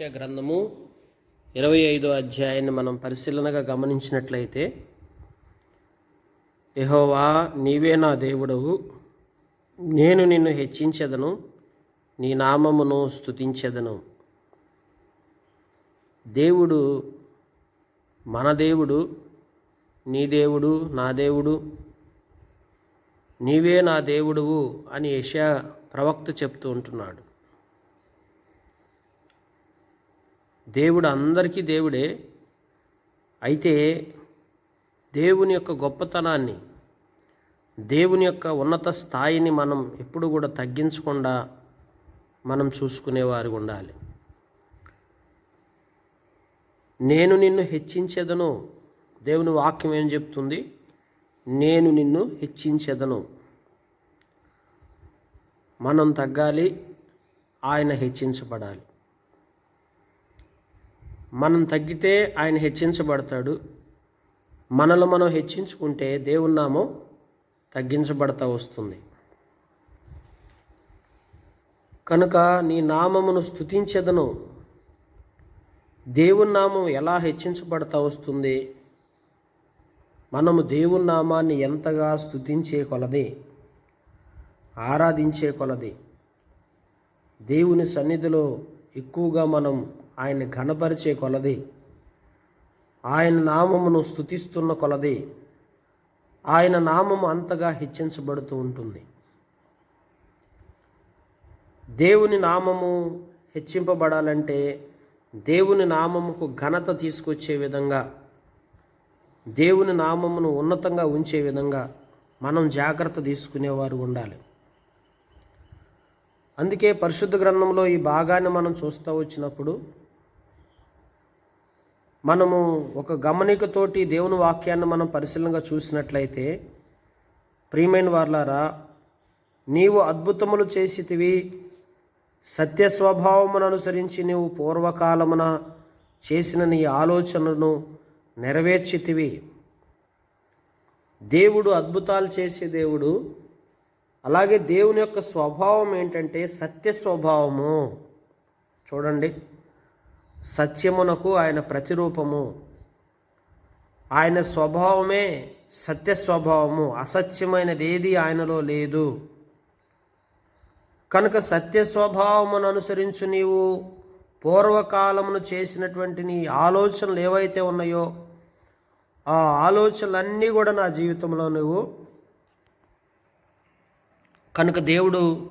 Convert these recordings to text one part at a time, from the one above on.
యెషయా గ్రంథము ఇరవై ఐదో అధ్యాయాన్ని మనం పరిశీలనగా గమనించినట్లయితే యహోవా నీవే నా దేవుడవు నేను నిన్ను హెచ్చించెదను నీ నామమును స్తుతించెదను. దేవుడు మన దేవుడు నీ దేవుడు నా దేవుడు నీవే నా దేవుడువు అని యెషయా ప్రవక్త చెప్తూ ఉంటున్నాడు. దేవుడు అందరికీ దేవుడే. అయితే దేవుని యొక్క గొప్పతనాన్ని దేవుని యొక్క ఉన్నత స్థాయిని మనం ఎప్పుడు కూడా తగ్గించకుండా మనం చూసుకునేవారు ఉండాలి. నేను నిన్ను హెచ్చించేదను. దేవుని వాక్యం ఏం చెప్తుంది? నేను నిన్ను హెచ్చించేదను. మనం తగ్గాలి ఆయన హెచ్చించబడాలి. మనం తగ్గితే ఆయన హెచ్చించబడతాడు. మనలో మనం హెచ్చించుకుంటే దేవున్నామో తగ్గించబడతా వస్తుంది. కనుక నీ నామమును స్థుతించదను దేవుని నామం ఎలా హెచ్చించబడతా వస్తుంది? మనము దేవుని నామాన్ని ఎంతగా స్తుతించే కొలది? ఆరాధించే కొలది? దేవుని సన్నిధిలో ఎక్కువగా మనం ఆయన ఘనపరిచే కొలది. ఆయన నామమును స్తుతిస్తున్న కొలది. ఆయన నామము అంతగా హెచ్చించబడుతూ ఉంటుంది. దేవుని నామము హెచ్చింపబడాలంటే దేవుని నామముకు ఘనత తీసుకొచ్చే విధంగా దేవుని నామమును ఉన్నతంగా ఉంచే విధంగా మనం జాగ్రత్త తీసుకునేవారు ఉండాలి. అందుకే పరిశుద్ధ గ్రంథంలో ఈ భాగాన్ని మనం చూస్తూ వచ్చినప్పుడు మనము ఒక గమనికతోటి దేవుని వాక్యాన్ని మనం పరిశీలనగా చూసినట్లయితే ప్రియమైన వార్లారా నీవు అద్భుతములు చేసితివి సత్య స్వభావమును అనుసరించి నీవు పూర్వకాలమున చేసిన నీ ఆలోచనను నెరవేర్చితివి. దేవుడు అద్భుతాలు చేసే దేవుడు. అలాగే దేవుని యొక్క స్వభావం ఏంటంటే సత్య స్వభావము చూడండి. సత్యమునకు ఆయన ప్రతిరూపము. ఆయన స్వభావమే సత్య స్వభావము అసత్యమైనది ఏది ఆయనలో లేదు. కనుక సత్య స్వభావమును అనుసరించు నీవు. పూర్వకాలమును చేసినటువంటి నీ ఆలోచనలు ఏవైతే ఉన్నాయో ఆ ఆలోచనలన్నీ కూడా నా జీవితంలో నువ్వు కనుక దేవుడు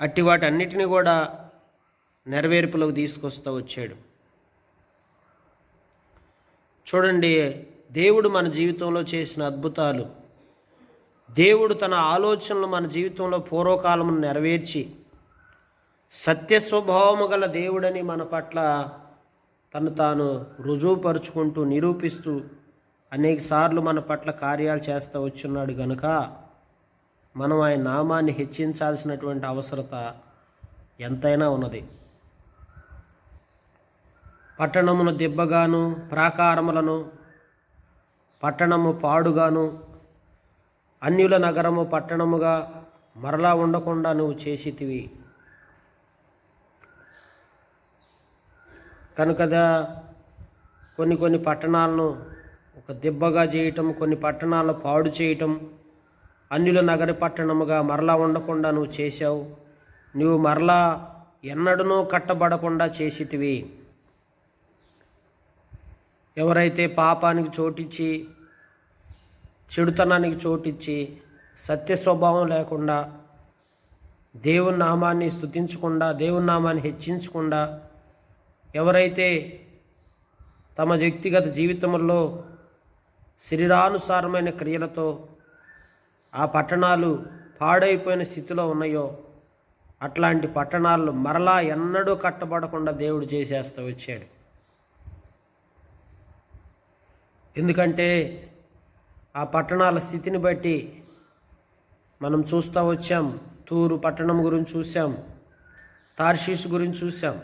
అట్టి వాటి అన్నిటినీ కూడా నెరవేర్పులకు తీసుకొస్తూ వచ్చాడు. చూడండి దేవుడు మన జీవితంలో చేసిన అద్భుతాలు. దేవుడు తన ఆలోచనలు మన జీవితంలో పూర్వకాలమును నెరవేర్చి సత్య స్వభావము గల దేవుడని మన పట్ల తను తాను రుజువుపరుచుకుంటూ నిరూపిస్తూ అనేక సార్లు మన పట్ల కార్యాలు చేస్తూ వచ్చున్నాడు గనుక మనం ఆయన నామాన్ని హెచ్చించాల్సినటువంటి అవసరత ఎంతైనా ఉన్నది. పట్టణమును దిబ్బగాను ప్రాకారములను పట్టణము పాడుగాను అన్యుల నగరము పట్టణముగా మరలా ఉండకుండా నువ్వు చేసితివి. కనుకదా కొన్ని కొన్ని పట్టణాలను ఒక దెబ్బగా చేయటం కొన్ని పట్టణాలను పాడు చేయటం అన్యుల నగర పట్టణముగా మరలా ఉండకుండా నువ్వు చేశావు. నువ్వు మరలా ఎన్నడనూ కట్టబడకుండా చేసితివి. ఎవరైతే పాపానికి చోటిచ్చి చెడుతనానికి చోటిచ్చి సత్య స్వభావం లేకుండా దేవుని నామాన్ని స్తుతించకుండా దేవుని నామాన్ని హెచ్చించకుండా ఎవరైతే తమ వ్యక్తిగత జీవితంలో శరీరానుసారమైన క్రియలతో ఆ పట్టణాలు పాడైపోయిన స్థితిలో ఉన్నాయో అట్లాంటి పట్టణాలు మరలా ఎన్నడూ కట్టబడకుండా దేవుడు చేసేస్తూ వచ్చాడు. ఎందుకంటే ఆ పట్టణాల స్థితిని బట్టి మనం చూస్తూ వచ్చాం. తూరు పట్టణం గురించి చూసాం. తార్షీస్ గురించి చూసాం.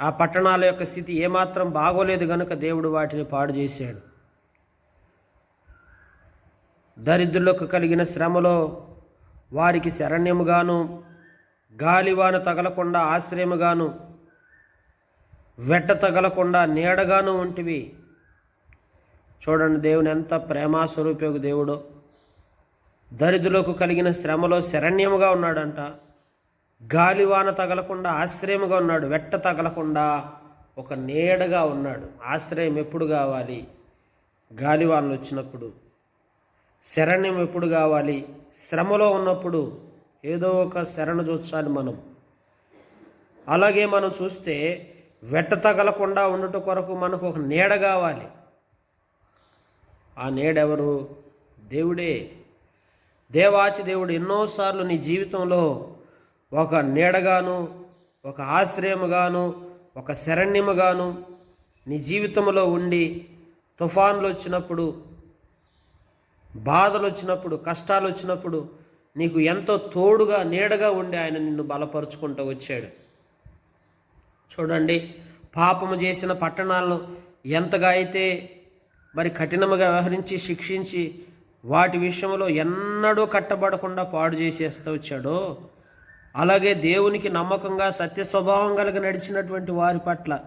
ఆ పట్టణాల యొక్క స్థితి ఏమాత్రం బాగోలేదు గనుక దేవుడు వాటిని పాడు చేశాడు. దరిద్రులకు కలిగిన శ్రమలో వారికి శరణ్యముగాను గాలివాన తగలకుండా ఆశ్రయముగాను వెట్ట తగలకుండా నీడగాను వంటివి చూడండి దేవుని ఎంత ప్రేమాస్వరూపయోగ దేవుడో. దరిద్రులకు కలిగిన శ్రమలో శరణ్యముగా ఉన్నాడంట. గాలివాన తగలకుండా ఆశ్రయముగా ఉన్నాడు. వెట్ట తగలకుండా ఒక నీడగా ఉన్నాడు. ఆశ్రయం ఎప్పుడు కావాలి? గాలివానలు వచ్చినప్పుడు. శరణ్యం ఎప్పుడు కావాలి? శ్రమలో ఉన్నప్పుడు. ఏదో ఒక శరణ చూచాలి మనం. అలాగే మనం చూస్తే వెట్ట తగలకుండా ఉండటం కొరకు మనకు ఒక నీడ కావాలి. ఆ నేడెవరు? దేవుడే. దేవాచి దేవుడు ఎన్నోసార్లు నీ జీవితంలో ఒక నీడగాను ఒక ఆశ్రయముగాను ఒక శరణ్యముగాను నీ జీవితంలో ఉండి తుఫాన్లు వచ్చినప్పుడు బాధలు వచ్చినప్పుడు కష్టాలు వచ్చినప్పుడు నీకు ఎంతో తోడుగా నీడగా ఉండి ఆయన నిన్ను బలపరుచుకుంటూ వచ్చాడు. చూడండి పాపము చేసిన పట్టణాలను ఎంతగా అయితే మరి కఠినముగా వ్యవహరించి శిక్షించి వాటి విషయంలో ఎన్నడూ కట్టబడకుండా పాడు చేసేస్తూ వచ్చాడో అలాగే దేవునికి నమ్మకంగా సత్య స్వభావం కలిగి నడిచినటువంటి వారి పట్ల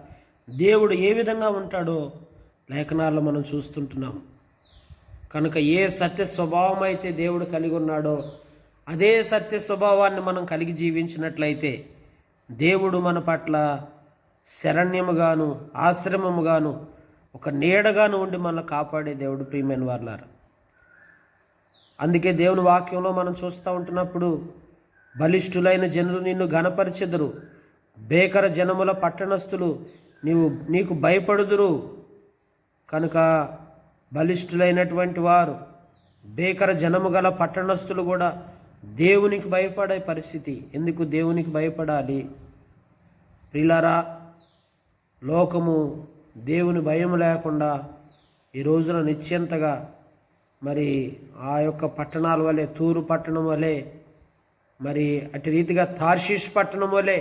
దేవుడు ఏ విధంగా ఉంటాడో లేఖనాల్లో మనం చూస్తుంటున్నాం. కనుక ఏ సత్య స్వభావం అయితే దేవుడు కలిగి ఉన్నాడో అదే సత్య స్వభావాన్ని మనం కలిగి జీవించినట్లయితే దేవుడు మన పట్ల శరణ్యముగాను ఆశ్రమముగాను ఒక నీడగాను ఉండి మనల్ని కాపాడే దేవుడు ప్రియమైన వార్లారు. అందుకే దేవుని వాక్యంలో మనం చూస్తూ ఉంటున్నప్పుడు బలిష్ఠులైన జనులు నిన్ను ఘనపరిచెదరు. బేకర జనముల పట్టణస్థులు నీవు నీకు భయపడుదురు. కనుక బలిష్ఠులైనటువంటి వారు బేకర జనము గల పట్టణస్థులు కూడా దేవునికి భయపడే పరిస్థితి. ఎందుకు దేవునికి భయపడాలి? ప్రిలారా లోకము దేవుని భయం లేకుండా ఈ రోజున నిశ్చింతగా మరి ఆ యొక్క పట్టణాల వలె తూరు పట్టణం వలె మరి అటు రీతిగా తార్షీష్ పట్టణం వలె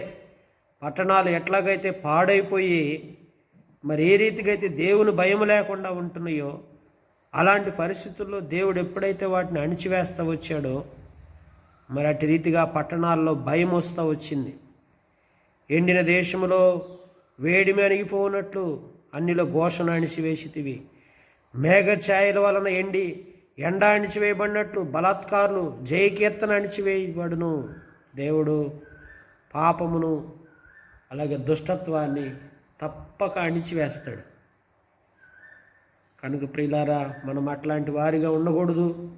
పట్టణాలు ఎట్లాగైతే పాడైపోయి మరి ఏ రీతిగా అయితే దేవుని భయం లేకుండా ఉంటున్నాయో అలాంటి పరిస్థితుల్లో దేవుడు ఎప్పుడైతే వాటిని అణిచివేస్తూ వచ్చాడో మరి అటు రీతిగా పట్టణాల్లో భయం వస్తూ వచ్చింది. ఎండిన దేశంలో వేడిమి అణిగిపోనట్లు అన్నిలో ఘోషణ అణిచివేసితివి. మేఘఛాయల వలన ఎండి ఎండ అణిచివేయబడినట్లు బలాత్కారులు జయకీర్తన అణిచివేయబడును. దేవుడు పాపమును అలాగే దుష్టత్వాన్ని తప్పక అణిచివేస్తాడు. కనుక ప్రియులారా మనం అట్లాంటి వారిగా ఉండకూడదు.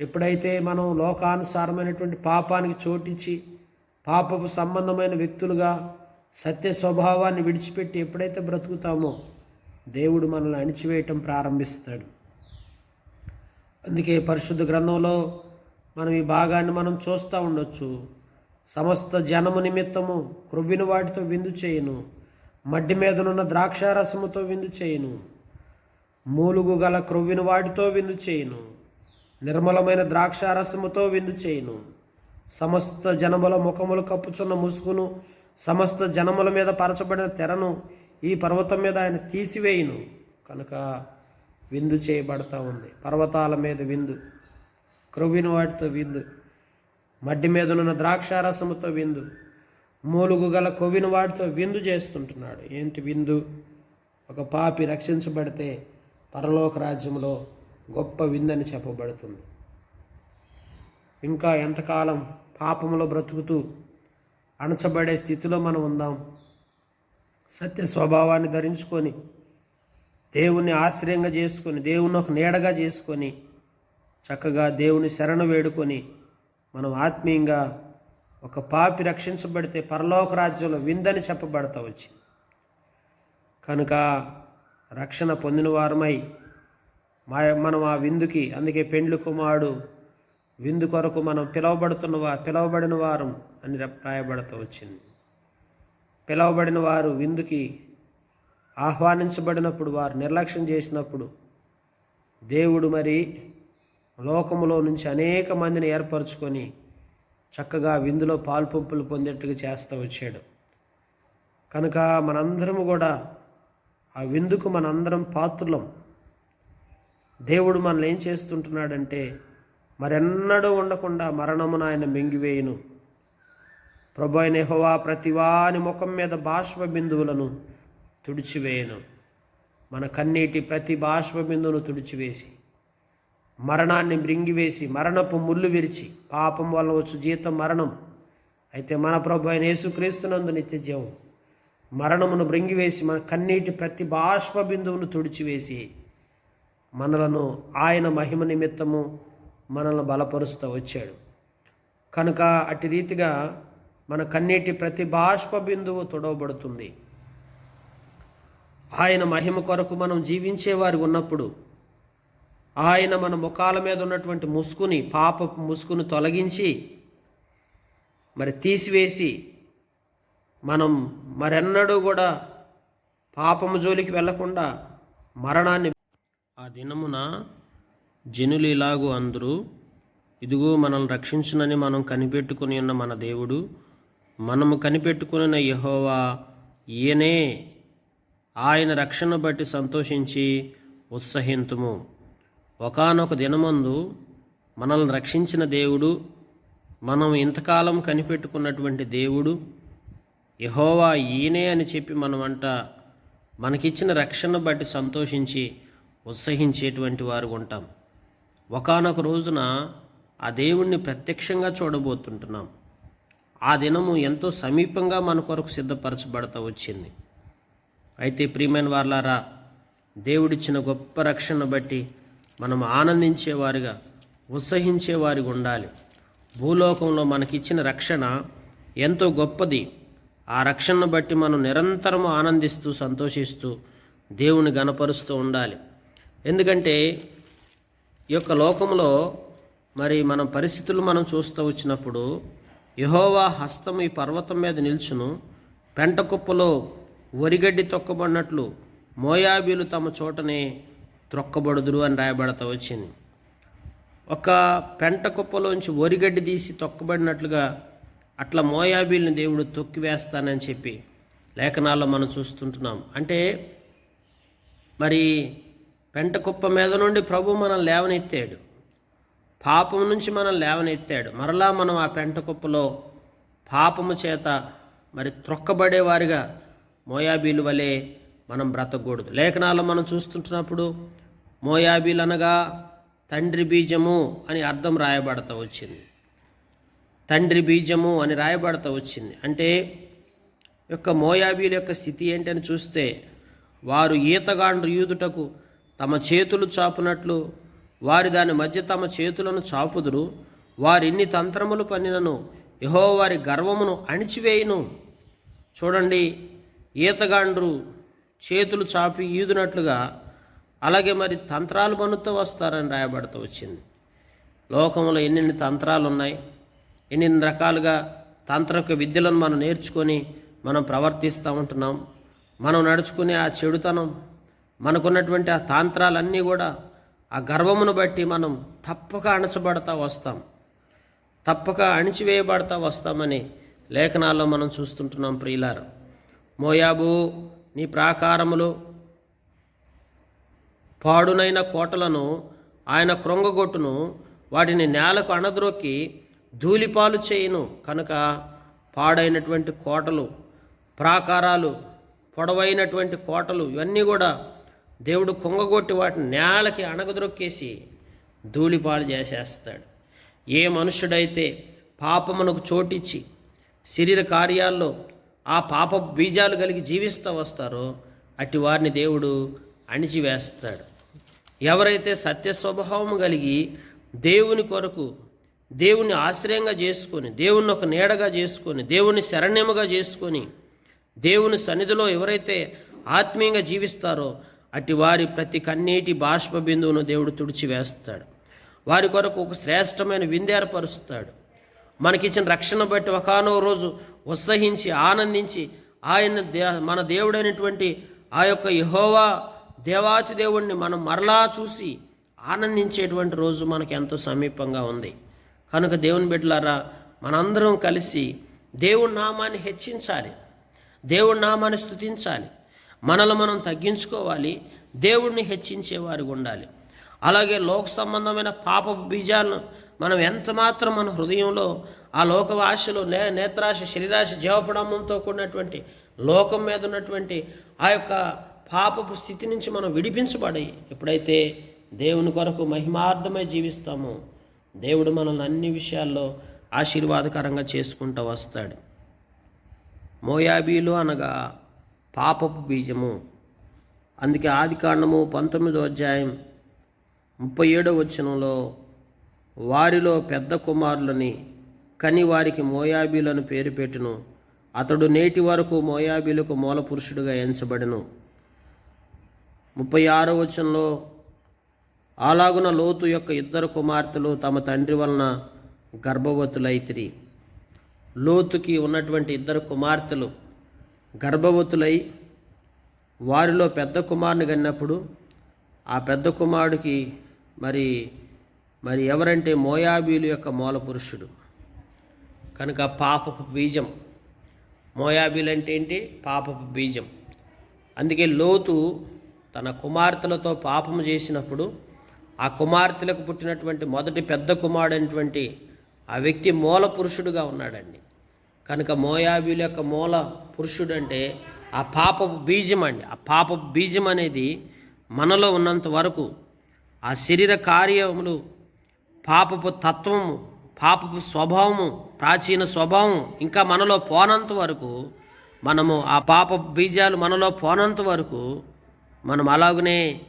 ఎప్పుడైతే మనం లోకానుసారమైనటువంటి పాపానికి చోటించి పాపపు సంబంధమైన వ్యక్తులుగా సత్య స్వభావాన్ని విడిచిపెట్టి ఎప్పుడైతే బ్రతుకుతామో దేవుడు మనల్ని అణిచివేయటం ప్రారంభిస్తాడు. అందుకే పరిశుద్ధ గ్రంథంలో మనం ఈ భాగాన్ని మనం చూస్తూ ఉండొచ్చు. సమస్త జనము నిమిత్తము క్రొవ్విన వాటితో విందు చేయను. మడ్డి మీదనున్న ద్రాక్షారసముతో విందు చేయను. మూలుగు గల క్రొవ్విన వాటితో విందు చేయను. నిర్మలమైన ద్రాక్షారసముతో విందు చేయను. సమస్త జనముల ముఖములు కప్పుచున్న ముసుగును సమస్త జనముల మీద పరచబడిన తెరను ఈ పర్వతం మీద ఆయన తీసివేయును. కనుక విందు చేయబడతా ఉంది. పర్వతాల మీద విందు. క్రొవ్విన వాటితో విందు. మడ్డి మీదనున్న ద్రాక్షారసముతో విందు. మూలుగు గల కొవ్విన వాటితో విందు చేస్తుంటున్నాడు. ఏంటి విందు? ఒక పాపి రక్షించబడితే పరలోక రాజ్యంలో గొప్ప విందని చెప్పబడుతుంది. ఇంకా ఎంతకాలం పాపములో బ్రతుకుతూ అణచబడే స్థితిలో మనం ఉందాం. సత్య స్వభావాన్ని ధరించుకొని దేవుణ్ణి ఆశ్రయంగా చేసుకొని దేవుని ఒక నీడగా చేసుకొని చక్కగా దేవుని శరణు వేడుకొని మనం ఆత్మీయంగా ఒక పాపి రక్షించబడితే పరలోక రాజ్యంలో విందని చెప్పబడతా వచ్చి. కనుక రక్షణ పొందిన వారమై మా మనం ఆ విందుకి అందుకే పెండ్లి కుమారుడు విందు కొరకు మనం పిలువబడుతున్న వారు పిలువబడిన వారం అని రాయబడుతూ వచ్చింది. పిలువబడిన వారు విందుకి ఆహ్వానించబడినప్పుడు వారు నిర్లక్ష్యం చేసినప్పుడు దేవుడు మరి లోకములో నుంచి అనేక మందిని ఏర్పరచుకొని చక్కగా విందులో పాల్పంపులు పొందేట్టుగా చేస్తూ వచ్చాడు. కనుక మనందరము కూడా ఆ విందుకు మనందరం పాత్రులం. దేవుడు మనల్ని ఏం చేస్తుంటున్నాడంటే మరెన్నడూ ఉండకుండా మరణమును ఆయన మింగివేయును. ప్రభు అయిన హోవా ప్రతివాని ముఖం మీద బాష్ప బిందువులను తుడిచివేయను. మన కన్నీటి ప్రతి బాష్ప బిందువును తుడిచివేసి మరణాన్ని మృంగివేసి మరణపు ముళ్ళు విరిచి పాపం వల్ల వచ్చు జీతం మరణం. అయితే మన ప్రభు అయిన యేసుక్రీస్తునందు నిత్య జీవం. మరణమును మృంగివేసి మన కన్నీటి ప్రతి బాష్ప బిందువును తుడిచివేసి మనలను ఆయన మహిమ నిమిత్తము మనల్ని బలపరుస్తూ వచ్చాడు. కనుక అటు రీతిగా మన కన్నీటి ప్రతి బాష్ప బిందువు తొడవబడుతుంది. ఆయన మహిమ కొరకు మనం జీవించేవారు ఉన్నప్పుడు ఆయన మన ముఖాల మీద ఉన్నటువంటి ముసుకుని పాప ముసుకును తొలగించి మరి తీసివేసి మనం మరెన్నడూ కూడా పాపము జోలికి వెళ్ళకుండా మరణాన్ని ఆ దినమున జనులు ఇలాగూ అందరూ ఇదిగో మనల్ని రక్షించునని మనం కనిపెట్టుకుని ఉన్న మన దేవుడు మనము కనిపెట్టుకున్న యహోవా ఈయనే ఆయన రక్షణ బట్టి సంతోషించి ఉత్సహింతుము. ఒకానొక దినమందు మనల్ని రక్షించిన దేవుడు మనం ఇంతకాలం కనిపెట్టుకున్నటువంటి దేవుడు యహోవా ఈయనే అని చెప్పి మనమంట మనకిచ్చిన రక్షణ బట్టి సంతోషించి ఉత్సహించేటువంటి వారు ఉంటాం. ఒకానొక రోజున ఆ దేవుణ్ణి ప్రత్యక్షంగా చూడబోతుంటున్నాం. ఆ దినము ఎంతో సమీపంగా మన కొరకు సిద్ధపరచబడతా వచ్చింది. అయితే ప్రియమైన వార్లారా దేవుడిచ్చిన గొప్ప రక్షణ బట్టి మనం ఆనందించేవారిగా ఉత్సహించేవారిగా ఉండాలి. భూలోకంలో మనకిచ్చిన రక్షణ ఎంతో గొప్పది. ఆ రక్షణను బట్టి మనం నిరంతరం ఆనందిస్తూ సంతోషిస్తూ దేవుని గనపరుస్తూ ఉండాలి. ఎందుకంటే ఈ యొక్క లోకంలో మరి మన పరిస్థితులు మనం చూస్తూ వచ్చినప్పుడు యహోవా హస్తం ఈ పర్వతం మీద నిల్చును. పెంట కుప్పలో వరిగడ్డి తొక్కబడినట్లు మోయాబీలు తమ చోటనే త్రొక్కబడుదురు అని రాయబడతా వచ్చింది. ఒక పెంట కుప్పలోంచి వరిగడ్డి తీసి తొక్కబడినట్లుగా అట్లా మోయాబీల్ని దేవుడు తొక్కివేస్తానని చెప్పి లేఖనాల్లో మనం చూస్తుంటున్నాం. అంటే మరి పెంట కుప్ప మీద నుండి ప్రభు మనం లేవనెత్తాడు. పాపం నుంచి మనం లేవనెత్తాడు. మరలా మనం ఆ పెంట కుప్పలో పాపము చేత మరి త్రొక్కబడేవారిగా మోయాబీలు వలె మనం బ్రతకూడదు. లేఖనాల్లో మనం చూస్తుంటున్నప్పుడు మోయాబీలు అనగా తండ్రి బీజము అని అర్థం రాయబడతా వచ్చింది. తండ్రి బీజము అని రాయబడతా వచ్చింది. అంటే యొక్క మోయాబీల యొక్క స్థితి ఏంటని చూస్తే వారు ఈతగాండ్రు యూదుటకు తమ చేతులు చాపునట్లు వారి దాని మధ్య తమ చేతులను చాపుదురు. వారిన్ని తంత్రములు పనినను యహో వారి గర్వమును అణిచివేయును. చూడండి ఈతగాండ్రు చేతులు చాపి ఈదునట్లుగా అలాగే మరి తంత్రాలు పనుతూ వస్తారని రాయబడుతూ వచ్చింది. లోకంలో ఎన్నెన్ని తంత్రాలు ఉన్నాయి ఎన్ని రకాలుగా తంత్రక విద్యలను మనం నేర్చుకొని మనం ప్రవర్తిస్తూ ఉంటున్నాం. మనం నడుచుకునే ఆ చెడుతనం మనకున్నటువంటి ఆ తాంత్రాలన్నీ కూడా ఆ గర్వమును బట్టి మనం తప్పక అణచబడతా వస్తాం. తప్పక అణిచివేయబడతా వస్తామని లేఖనాల్లో మనం చూస్తుంటున్నాం ప్రియులారు. మోయాబు నీ ప్రాకారములు పాడునైన కోటలను ఆయన క్రొంగగొట్టును వాటిని నేలకు అణద్రొక్కి ధూళిపాలు చేయును. కనుక పాడైనటువంటి కోటలు ప్రాకారాలు పొడవైనటువంటి కోటలు ఇవన్నీ కూడా దేవుడు కుంగగొట్టి వాటిని నేలకి అణగద్రొక్కేసి ధూళిపాలు చేసేస్తాడు. ఏ మనుషుడైతే పాపమునకు చోటిచ్చి శరీర కార్యాల్లో ఆ పాప బీజాలు కలిగి జీవిస్తూ వస్తారో అట్టి వారిని దేవుడు అణిచివేస్తాడు. ఎవరైతే సత్య స్వభావం కలిగి దేవుని కొరకు దేవుని ఆశ్రయంగా చేసుకొని దేవుని ఒక నీడగా చేసుకొని దేవుని శరణ్యముగా చేసుకొని దేవుని సన్నిధిలో ఎవరైతే ఆత్మీయంగా జీవిస్తారో అట్టి వారి ప్రతి కన్నీటి బాష్ప బిందువును దేవుడు తుడిచివేస్తాడు. వారి కొరకు ఒక శ్రేష్టమైన విందేరపరుస్తాడు మనకిచ్చిన రక్షణ బట్టి ఒకనో రోజు ఉత్సహించి ఆనందించి ఆయన దే మన దేవుడైనటువంటి ఆ యొక్క యహోవా దేవాతి దేవుణ్ణి మనం మరలా చూసి ఆనందించేటువంటి రోజు మనకు ఎంతో సమీపంగా ఉంది. కనుక దేవుని బిడ్డలారా మనందరం కలిసి దేవుడి నామాన్ని హెచ్చించాలి. దేవుడి నామాన్ని స్తుతించాలి. మనల్ని మనం తగ్గించుకోవాలి దేవుడిని హెచ్చించేవారు ఉండాలి. అలాగే లోక సంబంధమైన పాప బీజాలను మనం ఎంత మాత్రం మన హృదయంలో ఆ లోక ఆశలు నే నేత్రాశ శరీరాశ జీవపడమంతో కూడినటువంటి లోకం మీద ఉన్నటువంటి ఆ యొక్క పాపపు స్థితి నుంచి మనం విడిపించబడి ఎప్పుడైతే దేవుని కొరకు మహిమార్థమై జీవిస్తామో దేవుడు మనల్ని అన్ని విషయాల్లో ఆశీర్వాదకరంగా చేసుకుంటూ వస్తాడు. మోయాబీలు అనగా పాపపు బీజము. అందుకే ఆది కాండము పంతొమ్మిదో అధ్యాయం ముప్పై ఏడో వచనంలో వారిలో పెద్ద కుమారులని కని వారికి మోయాబీలను పేరు పెట్టును. అతడు నేటి వరకు మోయాబీలకు మూల పురుషుడుగా ఎంచబడెను. ముప్పై ఆరో వచనంలో అలాగున లోతు యొక్క ఇద్దరు కుమార్తెలు తమ తండ్రి వలన గర్భవతులైతిరి. లోతుకి ఉన్నటువంటి ఇద్దరు కుమార్తెలు గర్భవతులై వారిలో పెద్ద కుమారుని కన్నప్పుడు ఆ పెద్ద కుమారుడికి మరి మరి ఎవరంటే మోయాబీలు యొక్క మూల పురుషుడు. కనుక పాపపు బీజం. మోయాబీలు అంటే ఏంటి? పాపపు బీజం. అందుకే లోతు తన కుమార్తెలతో పాపము చేసినప్పుడు ఆ కుమార్తెలకు పుట్టినటువంటి మొదటి పెద్ద కుమారుడైనటువంటి ఆ వ్యక్తి మూల పురుషుడుగా ఉన్నాడండి. కనుక మోయాబీల యొక్క మూల పురుషుడు అంటే ఆ పాపపు బీజం అండి ఆ పాప బీజం అనేది మనలో ఉన్నంత వరకు ఆ శరీర కార్యములు పాపపు తత్వము పాపపు స్వభావము ప్రాచీన స్వభావం ఇంకా మనలో పోనంత వరకు మనము ఆ పాప బీజాలు మనలో పోనంత వరకు మనం అలాగనే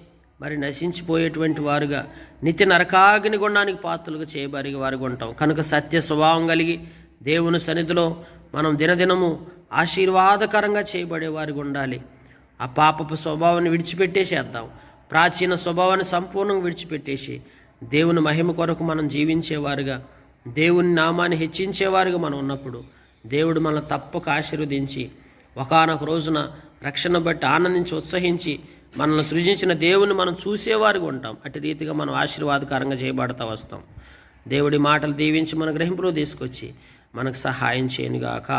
మరి నశించిపోయేటువంటి వారుగా నిత్య నరకాగ్ని గుండానికి పాత్రలుగా చేయబరి వారుగా ఉంటాం. కనుక సత్య స్వభావం కలిగి దేవుని సన్నిధిలో మనం దినదినము ఆశీర్వాదకరంగా చేయబడేవారిగా ఉండాలి. ఆ పాపపు స్వభావాన్ని విడిచిపెట్టేసేద్దాం. ప్రాచీన స్వభావాన్ని సంపూర్ణంగా విడిచిపెట్టేసి దేవుని మహిమ కొరకు మనం జీవించేవారుగా దేవుని నామాన్ని హెచ్చించేవారుగా మనం ఉన్నప్పుడు దేవుడు మనల్ని తప్పక ఆశీర్వదించి ఒకనొక రోజున రక్షణ బట్టి ఆనందించి ఉత్సహించి మనల్ని సృజించిన దేవుని మనం చూసేవారుగా ఉంటాం. అటు రీతిగా మనం ఆశీర్వాదకరంగా చేయబడతా వస్తాం. దేవుడి మాటలు దీవించి మన గ్రహింపులో తీసుకొచ్చి మనకు సహాయం చేయనుగాక.